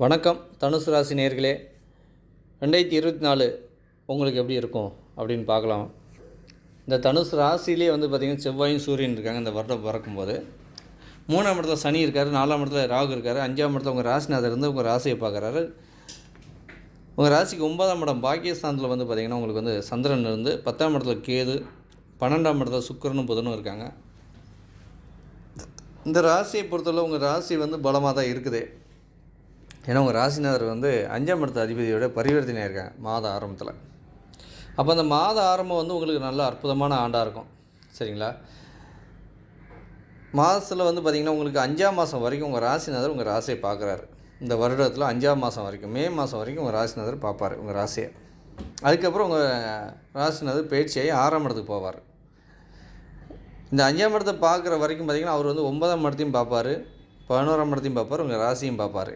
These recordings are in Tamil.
வணக்கம் தனுசு ராசி நேர்களே ரெண்டாயிரத்தி இருபத்தி நாலு உங்களுக்கு எப்படி இருக்கும் அப்படின்னு பார்க்கலாம். இந்த தனுசு ராசியிலே வந்து பார்த்திங்கன்னா செவ்வாயும் சூரியன் இருக்காங்க இந்த வருடம் பிறக்கும்போது. மூணாம் இடத்துல சனி இருக்கார் நாலாம் இடத்துல ராகு இருக்கார் அஞ்சாம் இடத்துல உங்கள் ராசிநாதர் இருந்து உங்கள் ராசியை பார்க்குறாரு. உங்கள் ராசிக்கு ஒன்பதாம் இடம் பாக்கியஸ்தானத்தில் வந்து பார்த்திங்கன்னா உங்களுக்கு வந்து சந்திரன் இருந்து பத்தாம் இடத்துல கேது பன்னெண்டாம் இடத்துல சுக்கரனும் புதனும் இருக்காங்க. இந்த ராசியை பொறுத்தவரை உங்கள் ராசி வந்து பலமாக தான் இருக்குது. ஏன்னா உங்கள் ராசிநாதர் வந்து அஞ்சாம் இடத்து அதிபதியோட பரிவர்த்தனை இருக்காங்க மாத ஆரம்பத்தில். அப்போ அந்த மாத ஆரம்பம் வந்து உங்களுக்கு நல்ல அற்புதமான ஆண்டாக இருக்கும். சரிங்களா? மாதத்தில் வந்து பார்த்திங்கன்னா உங்களுக்கு அஞ்சாம் மாதம் வரைக்கும் உங்கள் ராசிநாதர் உங்கள் ராசியை பார்க்குறாரு இந்த வருடத்தில் அஞ்சாம் மாதம் வரைக்கும் மே மாதம் வரைக்கும் உங்கள் ராசிநாதர் பார்ப்பார் உங்கள் ராசியை. அதுக்கப்புறம் உங்கள் ராசிநாதர் பேச்சியாகி ஆறாம் இடத்துக்கு போவார். இந்த அஞ்சாம் இடத்தை பார்க்குற வரைக்கும் பார்த்திங்கன்னா அவர் வந்து ஒன்பதாம் இடத்தையும் பார்ப்பார் பதினோராம் இடத்தையும் பார்ப்பார் உங்கள் ராசியும் பார்ப்பார்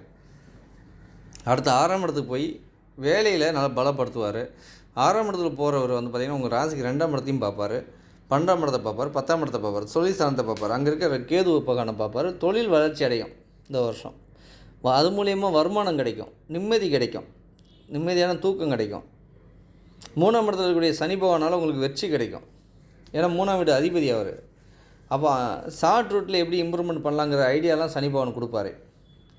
அடுத்து ஆறாம் இடத்துக்கு போய் வேலையில் நல்லா பலப்படுத்துவார். ஆறாம் இடத்துல போகிறவர் வந்து பார்த்திங்கன்னா உங்கள் ராசிக்கு ரெண்டாம் இடத்தையும் பார்ப்பார். பன்னெண்டாம் இடத்தை பார்ப்பார் பத்தாம் இடத்தை பார்ப்பார் தொழில் ஸ்தானத்தை பார்ப்பார். அங்கே இருக்கிற கேது உப்பகான பார்ப்பார். தொழில் வளர்ச்சி அடையும் இந்த வருஷம். அது மூலயமா வருமானம் கிடைக்கும் நிம்மதி கிடைக்கும் நிம்மதியான தூக்கம் கிடைக்கும். மூணாம் இடத்துல இருக்கக்கூடிய சனி பகவானால் உங்களுக்கு வெற்றி கிடைக்கும். ஏன்னா மூணாம் வீடு அதிபதி அவர். அப்போ ஷார்ட் ரூட்டில் எப்படி இம்ப்ரூவ்மெண்ட் பண்ணலாங்கிற ஐடியாலாம் சனி பகவான் கொடுப்பாரு.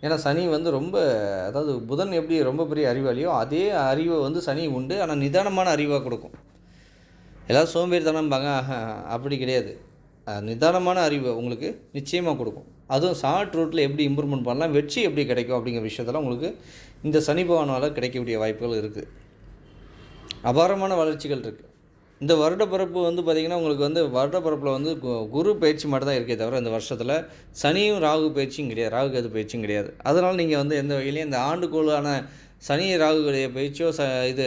ஏன்னா சனி வந்து ரொம்ப அதாவது புதன் எப்படி ரொம்ப பெரிய அறிவாளியோ அதே அறிவை வந்து சனி உண்டு ஆனால் நிதானமான அறிவாக கொடுக்கும். எல்லோரும் சோம்பேறித்தனம்பாங்க ஆஹா, அப்படி கிடையாது. நிதானமான அறிவை உங்களுக்கு நிச்சயமாக கொடுக்கும். அதுவும் ஷார்ட் ரூட்டில் எப்படி இம்ப்ரூவ்மெண்ட் பண்ணலாம் வெற்றி எப்படி கிடைக்கும் அப்படிங்கிற விஷயத்தெல்லாம் உங்களுக்கு இந்த சனி பகவானால் கிடைக்கக்கூடிய வாய்ப்புகள் இருக்குது அபாரமான வளர்ச்சிகள் இருக்குது இந்த வருட பிறப்பு வந்து பார்த்திங்கன்னா உங்களுக்கு வந்து வருட பிறப்பில் வந்து கு- குரு பயிற்சி மட்டும் தான் இருக்கே தவிர இந்த வருஷத்தில் சனியும் ராகு பயிற்சியும் கிடையாது. ராகு கேது பயிற்சியும் கிடையாது. அதனால் நீங்கள் வந்து எந்த வகையிலையும் இந்த ஆண்டுக்குள்ளான சனி ராகுடைய பயிற்சியோ ச இது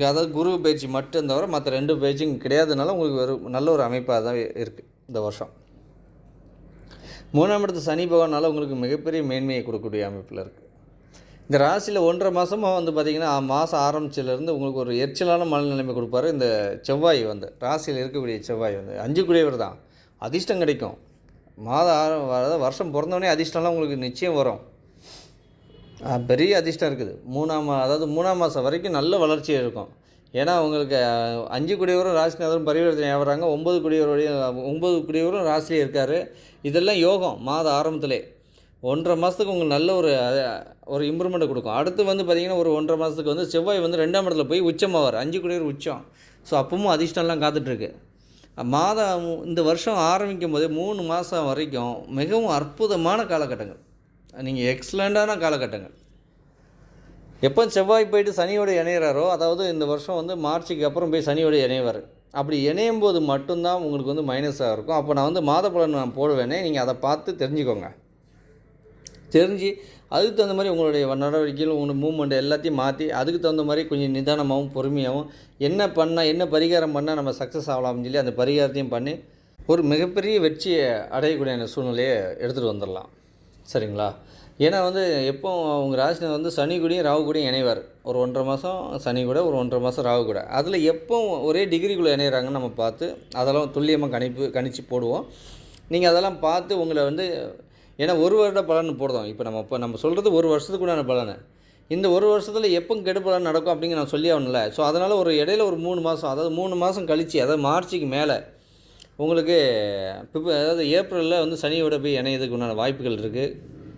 அதாவது குரு பயிற்சி மட்டும் தவிர மற்ற ரெண்டு பயிற்சியும் கிடையாதுனால உங்களுக்கு ஒரு நல்ல ஒரு அமைப்பாக தான் இருக்குது இந்த வருஷம். மூணாம் இடத்து சனி பகவானால் உங்களுக்கு மிகப்பெரிய மேன்மையை கொடுக்கக்கூடிய அமைப்பில் இருக்குது இந்த ராசியில் ஒன்றரை மாதமாக வந்து பார்த்திங்கன்னா மாதம் ஆரம்பிச்சிலேருந்து உங்களுக்கு ஒரு எரிச்சலான மனநிலைமை கொடுப்பாரு. இந்த செவ்வாய் வந்து ராசியில் இருக்கக்கூடிய செவ்வாய் வந்து அஞ்சு குடியவர் தான். அதிர்ஷ்டம் கிடைக்கும். மாதம் ஆரம் அதாவது வருஷம் பிறந்தவொடனே அதிர்ஷ்டம்லாம் உங்களுக்கு நிச்சயம் வரும். பெரிய அதிர்ஷ்டம் இருக்குது. மூணாம் அதாவது மூணாம் மாதம் வரைக்கும் நல்ல வளர்ச்சி இருக்கும். ஏன்னா உங்களுக்கு அஞ்சு குடியவரும் ராசிநாதரும் பரிவர்த்தனை ஆகிறாங்க ஒம்பது குடியவருடைய ஒம்பது குடியவரும் ராசிலே இருக்கார். இதெல்லாம் யோகம். மாத ஆரம்பத்திலே. ஒன்றரை மாதத்துக்கு உங்களுக்கு நல்ல ஒரு ஒரு இம்ப்ரூவ்மெண்ட் கொடுக்கும். அடுத்து வந்து பார்த்திங்கன்னா ஒரு ஒன்றரை மாதத்துக்கு வந்து செவ்வாய் வந்து ரெண்டாம் இடத்துல போய் உச்சமாவார். அஞ்சு குடியர் உச்சம். ஸோ அப்பவும் அதிர்ஷ்டம்லாம் காத்துட்ருக்கு. மாதம் இந்த வருஷம் ஆரம்பிக்கும் போதே மூணு மாதம் வரைக்கும் மிகவும் அற்புதமான காலகட்டங்கள். நீங்கள் எக்ஸலண்ட்டான காலகட்டங்கள். எப்போ செவ்வாய் போயிட்டு சனியோட இணையிறாரோ அதாவது இந்த வருஷம் வந்து மார்ச்சுக்கு அப்புறம் போய் சனியோட இணைவார். அப்படி இணையும் போது மட்டும்தான் உங்களுக்கு வந்து மைனஸாக இருக்கும். அப்போ நான் வந்து மாத பலன் நான் போடுவேனே நீங்கள் அதை பார்த்து தெரிஞ்சுக்கோங்க. தெரிஞ்சு அதுக்கு தகுந்த மாதிரி உங்களுடைய நடவடிக்கைகள் உங்களுடைய மூவ்மெண்ட் எல்லாத்தையும் மாற்றி அதுக்கு தகுந்த மாதிரி கொஞ்சம் நிதானமாகவும் பொறுமையாகவும் என்ன பண்ணால் என்ன பரிகாரம் பண்ணால் நம்ம சக்ஸஸ் ஆகலாம்னு சொல்லி அந்த பரிகாரத்தையும் பண்ணி ஒரு மிகப்பெரிய வெற்றியை அடையக்கூடிய அந்த சூழ்நிலையை எடுத்துகிட்டு வந்துடலாம். சரிங்களா? ஏன்னா வந்து எப்போ உங்கள் ராசினர் வந்து சனி கூடயும் ராகு கூடயும் இணைவார். ஒரு ஒன்றரை மாதம் சனி கூட ஒரு ஒன்றரை மாதம் ராகு கூட. அதில் எப்போ ஒரே டிகிரிக்குள்ளே இணையிறாங்கன்னு நம்ம பார்த்து அதெல்லாம் துல்லியமாக கணிப்பு கணிச்சு போடுவோம். நீங்கள் அதெல்லாம் பார்த்து உங்களை வந்து ஏன்னா ஒரு வருட பலன் போடுறோம். இப்போ நம்ம இப்போ நம்ம சொல்கிறது ஒரு வருஷத்துக்குண்டான பலன். இந்த ஒரு வருஷத்தில் எப்போ கெடு நடக்கும் அப்படிங்கிற நான் சொல்லி ஆகணும்ல. ஸோ அதனால் ஒரு இடையில ஒரு மூணு மாதம் அதாவது மூணு மாதம் கழிச்சு அதாவது மார்ச்சுக்கு மேலே உங்களுக்கு பிப்ர அதாவது ஏப்ரலில் வந்து சனியோட போய் இணையதுக்கு உண்டான வாய்ப்புகள் இருக்குது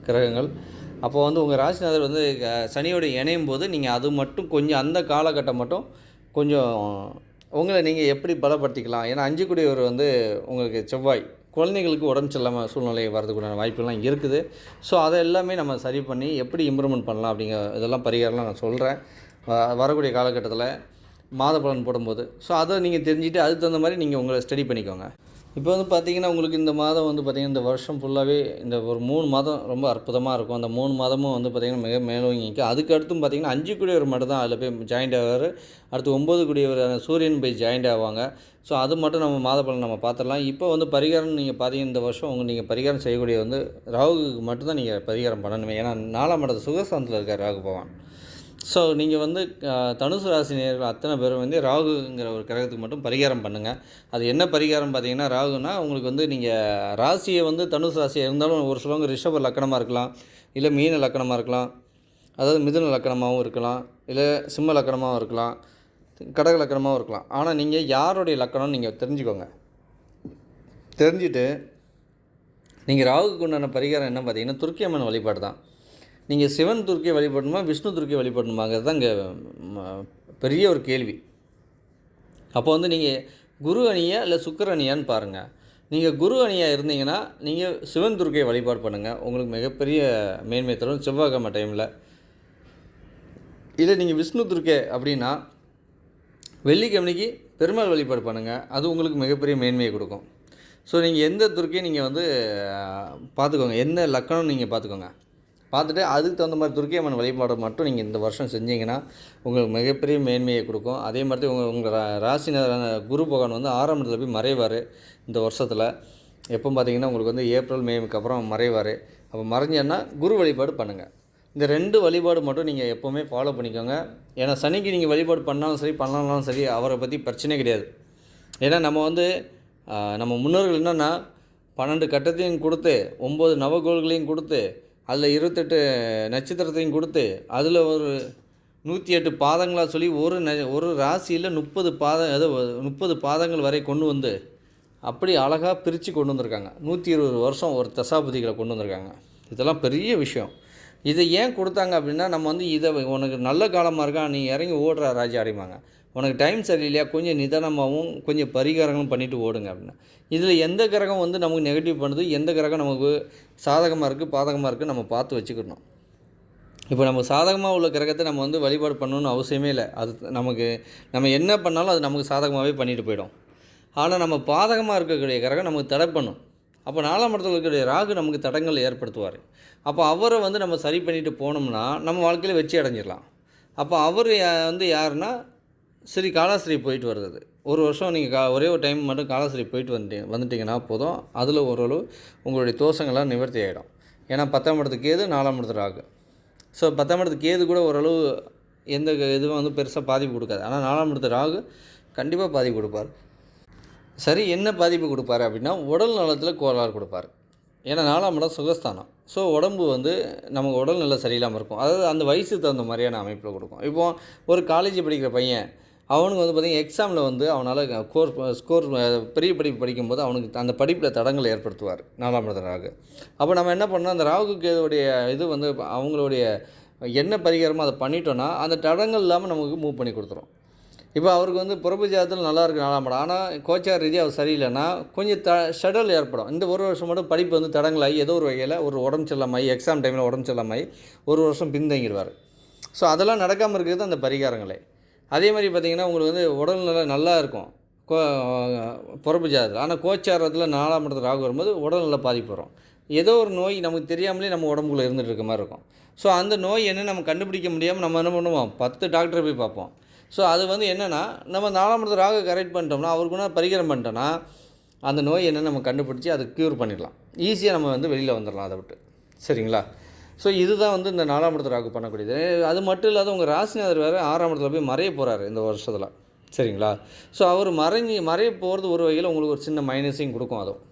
கிரகங்கள். அப்போ வந்து உங்கள் ராசிநாதர் வந்து சனியோட இணையும் போது நீங்கள் அது மட்டும் கொஞ்சம் அந்த காலகட்டம் மட்டும் கொஞ்சம் உங்களை நீங்கள் எப்படி பலப்படுத்திக்கலாம்? ஏன்னா அஞ்சு குடியவர் வந்து உங்களுக்கு செவ்வாய். குழந்தைங்களுக்கு உடம்பு சரியில்லாமல் சூழ்நிலை வரதுக்குண்டான வாய்ப்புகள்லாம் இருக்குது. ஸோ அதை எல்லாமே நம்ம சரி பண்ணி எப்படி இம்ப்ரூவ்மெண்ட் பண்ணலாம் அப்படிங்கிற இதெல்லாம் பரிகாரம்லாம் நான் சொல்கிறேன் வரக்கூடிய காலகட்டத்தில் மாத பலன் போடும்போது. ஸோ அதை நீங்கள் தெரிஞ்சுட்டு அதுக்கு தகுந்த மாதிரி நீங்கள் உங்களை ஸ்டடி பண்ணிக்கோங்க. இப்போ வந்து பார்த்தீங்கன்னா உங்களுக்கு இந்த மாதம் வந்து பார்த்திங்கன்னா இந்த வருஷம் ஃபுல்லாகவே இந்த ஒரு மூணு மாதம் ரொம்ப அற்புதமாக இருக்கும். அந்த மூணு மாதமும் வந்து பார்த்திங்கன்னா மிக மேலோங்கி நிற்கும் அதுக்கு அடுத்தும் பார்த்திங்கன்னா அஞ்சு குடியவர் மட்டும் தான் அதில் போய் ஜாயிண்ட் ஆவார். அடுத்து ஒம்பது குடியவர் சூரியன் போய் ஜாயிண்ட் ஆவாங்க. ஸோ அது மட்டும் நம்ம மாத பலன் நம்ம பார்த்துடலாம். இப்போ வந்து பரிகாரம் நீங்கள் பார்த்தீங்கன்னா இந்த வருஷம் உங்கள் நீங்கள் பரிகாரம் செய்யக்கூடிய வந்து ராகுக்கு மட்டும்தான் நீங்கள் பரிகாரம் பண்ணணுமே. ஏன்னா நாலாம் இடத்து சுகஸ்தானத்தில் இருக்கார் ராகு பகவான். ஸோ நீங்கள் வந்து தனுசு ராசி நேரில் அத்தனை பேரும் வந்து ராகுங்கிற ஒரு கிரகத்துக்கு மட்டும் பரிகாரம் பண்ணுங்கள் அது என்ன பரிகாரம் பார்த்தீங்கன்னா ராகுனா உங்களுக்கு வந்து நீங்கள் ராசியை வந்து தனுசு ராசியாக இருந்தாலும் ஒரு சிலவங்க ரிஷப லக்கணமாக இருக்கலாம். இல்லை மீன லக்கணமாக இருக்கலாம். அதாவது மிதுன லக்கணமாகவும் இருக்கலாம். இல்லை சிம்ம லக்கணமாகவும் இருக்கலாம். கடக லக்கணமாகவும் இருக்கலாம். ஆனால் நீங்கள் யாருடைய லக்கணம்னு நீங்கள் தெரிஞ்சுக்கோங்க. தெரிஞ்சுட்டு நீங்கள் ராகுக்கு உண்டான பரிகாரம் என்ன பார்த்தீங்கன்னா துர்க்கியம்மன் வழிபாடு தான். நீங்கள் சிவன் துர்க்கியை வழிபடணுமா விஷ்ணு துர்க்கியை வழிபடணுமாங்கிறது தான் இங்கே பெரிய ஒரு கேள்வி. அப்போ வந்து நீங்கள் குரு அணியா இல்லை சுக்கர அணியான்னு பாருங்கள் நீங்கள் குரு அணியாக இருந்தீங்கன்னா நீங்கள் சிவன் துர்க்கையை வழிபாடு பண்ணுங்கள் உங்களுக்கு மிகப்பெரிய மேன்மை தரும் செவ்வாய்க்கிழமை டைமில் இல்லை நீங்கள் விஷ்ணு துர்க்கை அப்படின்னா வெள்ளிக்கிழமைக்கு பெருமாள் வழிபாடு பண்ணுங்கள் அது உங்களுக்கு மிகப்பெரிய மேன்மையை கொடுக்கும். ஸோ நீங்கள் எந்த துர்க்கையும் நீங்கள் வந்து பார்த்துக்கோங்க. என்ன லக்கணம் நீங்கள் பார்த்துக்கோங்க. பார்த்துட்டு அதுக்கு தகுந்த மாதிரி துர்க்கை அம்மன் வழிபாடு மட்டும் நீங்கள் இந்த வருஷம் செஞ்சீங்கன்னா உங்களுக்கு மிகப்பெரிய மேன்மையை கொடுக்கும். அதே மாதிரி உங்கள் உங்கள் ராசி குரு பகவான் வந்து ஆறாம் இடத்துல போய் மறைவார் இந்த வருஷத்தில். எப்போ பார்த்தீங்கன்னா உங்களுக்கு வந்து ஏப்ரல் மேவுக்கு அப்புறம் மறைவார். அப்போ மறைஞ்சேன்னா குரு வழிபாடு பண்ணுங்கள் இந்த ரெண்டு வழிபாடு மட்டும் நீங்கள் எப்போவுமே ஃபாலோ பண்ணிக்கோங்க. ஏன்னா சனிக்கு நீங்கள் வழிபாடு பண்ணாலும் சரி பண்ணலாம் சரி அவரை பற்றி பிரச்சனை கிடையாது. ஏன்னா நம்ம வந்து நம்ம முன்னோர்கள் என்னென்னா பன்னெண்டு கட்டத்தையும் கொடுத்து ஒம்பது நவகோள்களையும் கொடுத்து அதில் இருபத்தெட்டு நட்சத்திரத்தையும் கொடுத்து அதில் ஒரு நூற்றி எட்டு பாதங்களாக சொல்லி ஒரு ந ஒரு ராசியில் முப்பது பாதம் அதாவது முப்பது பாதங்கள் வரை கொண்டு வந்து அப்படி அழகாக பிரித்து கொண்டு வந்திருக்காங்க. நூற்றி இருபது வருஷம் ஒரு தசாபதிகளை கொண்டு வந்திருக்காங்க. இதெல்லாம் பெரிய விஷயம். இதை ஏன் கொடுத்தாங்க அப்படின்னா நம்ம வந்து இதை உனக்கு நல்ல காலமாக இருக்கா நீ இறங்கி ஓடுற ராஜா அடைமாங்க உனக்கு டைம் சரியில்லையா? கொஞ்சம் நிதானமாகவும் கொஞ்சம் பரிகாரங்களும் பண்ணிவிட்டு ஓடுங்க அப்படின்னா. இதில் எந்த கிரகம் வந்து நமக்கு நெகட்டிவ் பண்ணுது? எந்த கிரகம் நமக்கு சாதகமாக இருக்குது பாதகமாக இருக்குது நம்ம பார்த்து வச்சுக்கணும். இப்போ நம்ம சாதகமாக உள்ள கிரகத்தை நம்ம வந்து வழிபாடு பண்ணணும்னு அவசியமே இல்லை. அது நமக்கு நம்ம என்ன பண்ணாலும் அது நமக்கு சாதகமாகவே பண்ணிட்டு போயிடும். ஆனால் நம்ம பாதகமாக இருக்கக்கூடிய கிரகம் நமக்கு தடை பண்ணும். அப்போ நாலாம் இடத்துல இருக்கக்கூடிய ராகு நமக்கு தடங்கள் ஏற்படுத்துவார். அப்போ அவரை வந்து நம்ம சரி பண்ணிட்டு போனோம்னா நம்ம வாழ்க்கையில் வெற்றி அடைஞ்சிடலாம். அப்போ அவர் வந்து யாருன்னா சரி காலாஸ்திரி போயிட்டு வர்றது ஒரு வருஷம் நீங்கள் கா ஒரே ஒரு டைம் மட்டும் காலாஸ்திரி போயிட்டு வந்துட்டீங்க வந்துட்டிங்கன்னா போதும். அதில் ஓரளவு உங்களுடைய தோஷங்கள்லாம் நிவர்த்தி ஆகிடும் ஏன்னா பத்தாம் இடத்துக்கு கேது நாலாம் இடத்துல ராகு. ஸோ பத்தாம் இடத்துக்கு கேது கூட ஓரளவு எந்த இதுவும் வந்து பெருசாக பாதிப்பு கொடுக்காது. ஆனால் நாலாம் இடத்து ராகு கண்டிப்பாக பாதிப்பு கொடுப்பார். சரி என்ன பாதிப்பு கொடுப்பாரு அப்படின்னா உடல் நலத்தில் கோளாறு கொடுப்பார். ஏன்னா நாலாம் இடம் சுகஸ்தானம். ஸோ உடம்பு வந்து நமக்கு உடல் நல்லா சரியில்லாமல் இருக்கும். அதாவது அந்த வயசுக்கு தகுந்த மாதிரியான அமைப்பில் கொடுக்கும். இப்போது ஒரு காலேஜ் படிக்கிற பையன் அவனுக்கு வந்து பார்த்திங்கன்னா எக்ஸாமில் வந்து அவனால் கோர் ஸ்கோர் பெரிய படிப்பு படிக்கும்போது அவனுக்கு அந்த படிப்பில் தடங்களை ஏற்படுத்துவார் நாலாம் ராகு. அப்போ நம்ம என்ன பண்ணோம் அந்த ராகு கேதுவுடைய இது வந்து அவங்களுடைய என்ன பரிகாரமோ அதை பண்ணிட்டோன்னா அந்த தடங்கள் இல்லாமல் நமக்கு மூவ் பண்ணி கொடுத்துரும். இப்போ அவருக்கு வந்து புறப்பு ஜாதத்தில் நல்லா இருக்கு நாலாம் படம் ஆனால் கோச்சார் ரீதியாக அவர் சரியில்லைன்னா கொஞ்சம் த ஷடல் ஏற்படும். இந்த ஒரு வருஷம் மட்டும் படிப்பு வந்து தடங்களாகி ஏதோ ஒரு வகையில் ஒரு உடம்பு செல்லாமாயி எக்ஸாம் டைமில் உடம்பு செல்லாமாயி ஒரு வருஷம் பின்தங்கிடுவார். ஸோ அதெல்லாம் நடக்காமல் இருக்கிறது அந்த பரிகாரங்களே. அதே மாதிரி பார்த்திங்கன்னா உங்களுக்கு வந்து உடல்நிலை நல்லா இருக்கும். கோ பிறப்பு ஜாதத்தில் ஆனால் கோச்சாரத்தில் நாலாம் இடத்துல ராகு வரும்போது உடல்நிலை பாதிப்பு வரும் ஏதோ ஒரு நோய் நமக்கு தெரியாமலே நம்ம உடம்புக்குள்ளே இருந்துகிட்டு இருக்க மாதிரி இருக்கும். ஸோ அந்த நோய் என்ன நம்ம கண்டுபிடிக்க முடியாமல் நம்ம என்ன பண்ணுவோம்? பத்து டாக்டரை போய் பார்ப்போம். ஸோ அது வந்து என்னென்னா நம்ம நாலாம் இடத்துல ராகு கரெக்ட் பண்ணிட்டோம்னா அவருக்குன்னா பரிகாரம் பண்ணிட்டோம்னா அந்த நோய் என்ன நம்ம கண்டுபிடிச்சி அதை க்யூர் பண்ணிடலாம். ஈஸியாக நம்ம வந்து வெளியில் வந்துடலாம் அதை விட்டு. சரிங்களா? ஸோ இதுதான் வந்து இந்த நாலாம் இடத்துல ராகு பண்ணக்கூடியது. அது மட்டும் இல்லாத உங்கள் ராசிநாதர் வேறு ஆறாம் இடத்துல போய் மறைய போகிறாரு இந்த வருஷத்தில். சரிங்களா? ஸோ அவர் மறைஞ்சி மறைய போகிறது ஒரு வகையில் உங்களுக்கு ஒரு சின்ன மைனஸையும் கொடுக்கும் அதுவும்.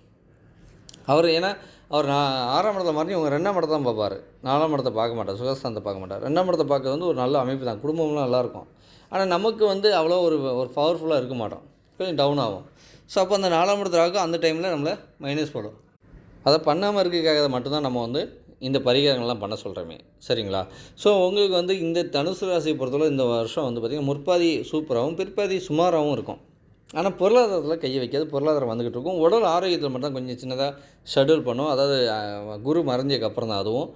அவர் ஏன்னா அவர் நான் ஆறாம் இடத்துல மறைஞ்சி உங்கள் ரெண்டாம் இடத்த தான் பார்ப்பார். நாலாம் இடத்த பார்க்க மாட்டார் சுகஸ்தானத்தை பார்க்க மாட்டார். ரெண்டாம் இடத்த பார்க்கறது வந்து ஒரு நல்ல அமைப்பு தான். குடும்பம்லாம் நல்லாயிருக்கும் ஆனால் நமக்கு வந்து அவ்வளோ ஒரு ஒரு பவர்ஃபுல்லாக இருக்க மாட்டோம். கொஞ்சம் டவுன் ஆகும். ஸோ அப்போ அந்த நாலாம் இடத்துல அந்த டைமில் நம்மளை மைனஸ் போடும். அதை பண்ணாமல் இருக்கிறதுக்காக மட்டும்தான் நம்ம வந்து இந்த பரிகாரங்கள்லாம் பண்ண சொல்கிறோமே சரிங்களா? ஸோ உங்களுக்கு வந்து இந்த தனுசு ராசியை பொறுத்தவரை இந்த வருஷம் வந்து பார்த்திங்கன்னா முற்பாதி சூப்பராகவும் பிற்பாதி சுமாராகவும் இருக்கும். ஆனால் பொருளாதாரத்தில் கையை வைக்காது. பொருளாதாரம் வந்துக்கிட்டு இருக்கும். உடல் ஆரோக்கியத்தில் மட்டும் தான் கொஞ்சம் சின்னதாக ஷெடியூல் பண்ணும். அதாவது குரு மறைஞ்சதுக்கு அப்புறம் தான் அதுவும்.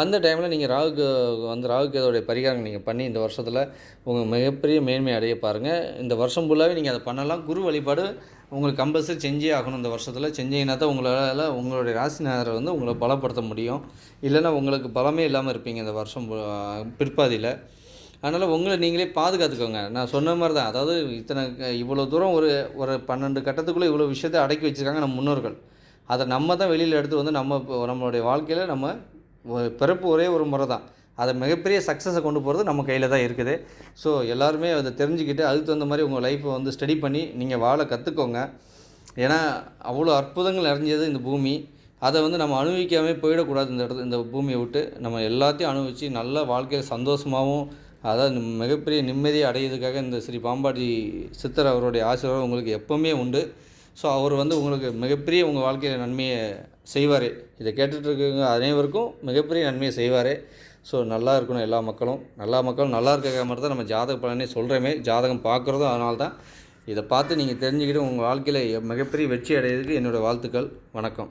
அந்த டைமில் நீங்கள் ராகுக்கு வந்து ராகுக்கு அதோடைய பரிகாரங்கள் நீங்கள் பண்ணி இந்த வருஷத்தில் உங்கள் மிகப்பெரிய மேன்மை அடைய பாருங்கள் இந்த வருஷம் ஃபுல்லாகவே நீங்கள் அதை பண்ணலாம். குரு வழிபாடு உங்களுக்கு கம்பல்சரி செஞ்சே ஆகணும் இந்த வருஷத்தில். செஞ்சீங்கன்னா தான் உங்களால் உங்களுடைய ராசிநாதரை வந்து உங்களை பலப்படுத்த முடியும். இல்லைன்னா உங்களுக்கு பலமே இல்லாமல் இருப்பீங்க இந்த வருஷம் பிற்பாதியில். அதனால் உங்களை நீங்களே பாதுகாத்துக்கோங்க. நான் சொன்ன மாதிரி தான் அதாவது இத்தனை இவ்வளோ தூரம் ஒரு ஒரு பன்னெண்டு கட்டத்துக்குள்ளே இவ்வளோ விஷயத்தை அடக்கி வச்சுருக்காங்க நம்ம முன்னோர்கள். அதை நம்ம தான் வெளியில் எடுத்து வந்து நம்ம இப்போ நம்மளுடைய வாழ்க்கையில் நம்ம பிறப்பு ஒரே ஒரு முறை தான் அதை மிகப்பெரிய சக்ஸஸை கொண்டு போகிறது நம்ம கையில் தான் இருக்குது. ஸோ எல்லாருமே அதை தெரிஞ்சுக்கிட்டு அதுக்கு தகுந்த மாதிரி உங்கள் லைஃப்பை வந்து ஸ்டடி பண்ணி நீங்கள் வாழ கற்றுக்கோங்க ஏன்னா அவ்வளோ அற்புதங்கள் நிறைஞ்சது இந்த பூமி. அதை வந்து நம்ம அனுபவிக்காமே போயிடக்கூடாது இந்த இடத்து இந்த பூமியை விட்டு. நம்ம எல்லாத்தையும் அனுபவித்து நல்ல வாழ்க்கையில் சந்தோஷமாகவும் அதாவது மிகப்பெரிய நிம்மதியை அடையிறதுக்காக இந்த ஸ்ரீ பாம்பாடி சித்தர் அவருடைய ஆசீர்வாதம் உங்களுக்கு எப்போவுமே உண்டு. ஸோ அவர் வந்து உங்களுக்கு மிகப்பெரிய உங்கள் வாழ்க்கையில் நன்மையை செய்வார். இதை கேட்டுட்ருக்க அனைவருக்கும் மிகப்பெரிய நன்மையை செய்வார். ஸோ நல்லா இருக்கணும் எல்லா மக்களும். எல்லா மக்களும் நல்லா இருக்க மாதிரி தான் நம்ம ஜாதக பலனே சொல்கிறோமே ஜாதகம் பார்க்குறதும் அதனால தான் இதை பார்த்து நீங்கள் தெரிஞ்சுக்கிட்டு உங்கள் வாழ்க்கையில் மிகப்பெரிய வெற்றி அடையிறதுக்கு என்னோடய வாழ்த்துக்கள். வணக்கம்.